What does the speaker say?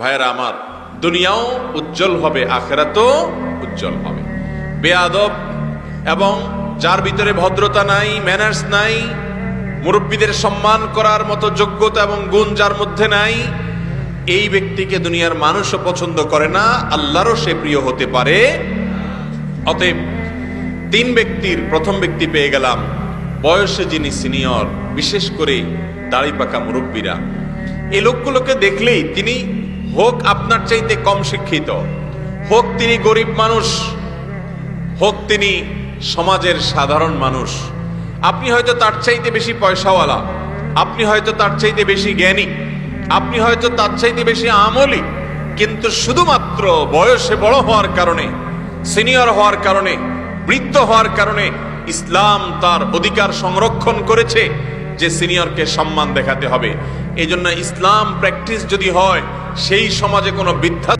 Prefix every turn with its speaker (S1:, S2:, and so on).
S1: ভাইয়েরা আমার, দুনিয়াও উজ্জ্বল হবে, আখেরাতও উজ্জ্বল হবে। বেয়াদব এবং যার ভিতরে ভদ্রতা নাই ম্যানার্স নাই, মুরব্বীদের সম্মান করার মতো যোগ্যতা এবং গুণ যার মধ্যে নাই, এই ব্যক্তিকে দুনিয়ার মানুষও পছন্দ করে না, আল্লাহরও সে প্রিয় হতে পারে অতএব তিন ব্যক্তির প্রথম ব্যক্তি পেয়ে গেলাম, বয়সে যিনি সিনিয়র, বিশেষ করে দাড়ি পাকা মুরব্বীরা। এই লোকগুলোকে দেখলেই তিনি হোক আপনার চাইতে কম শিক্ষিত, হোক তিনি গরিব মানুষ, হোক তিনি সমাজের সাধারণ মানুষ। আপনি হয়তো তার চাইতে বেশি পয়সাওয়ালা, আপনি হয়তো তার চাইতে বেশি জ্ঞানী, আপনি হয়তো তার চাইতে বেশি আমলি, কিন্তু শুধুমাত্র বয়সে বড় হওয়ার কারণে, সিনিয়র হওয়ার কারণে, বৃদ্ধ হওয়ার কারণে ইসলাম তার অধিকার সংরক্ষণ করেছে যে সিনিয়রকে সম্মান দেখাতে হবে। এই জন্য ইসলাম প্র্যাকটিস যদি হয় সেই সমাজে কোনো বৃদ্ধা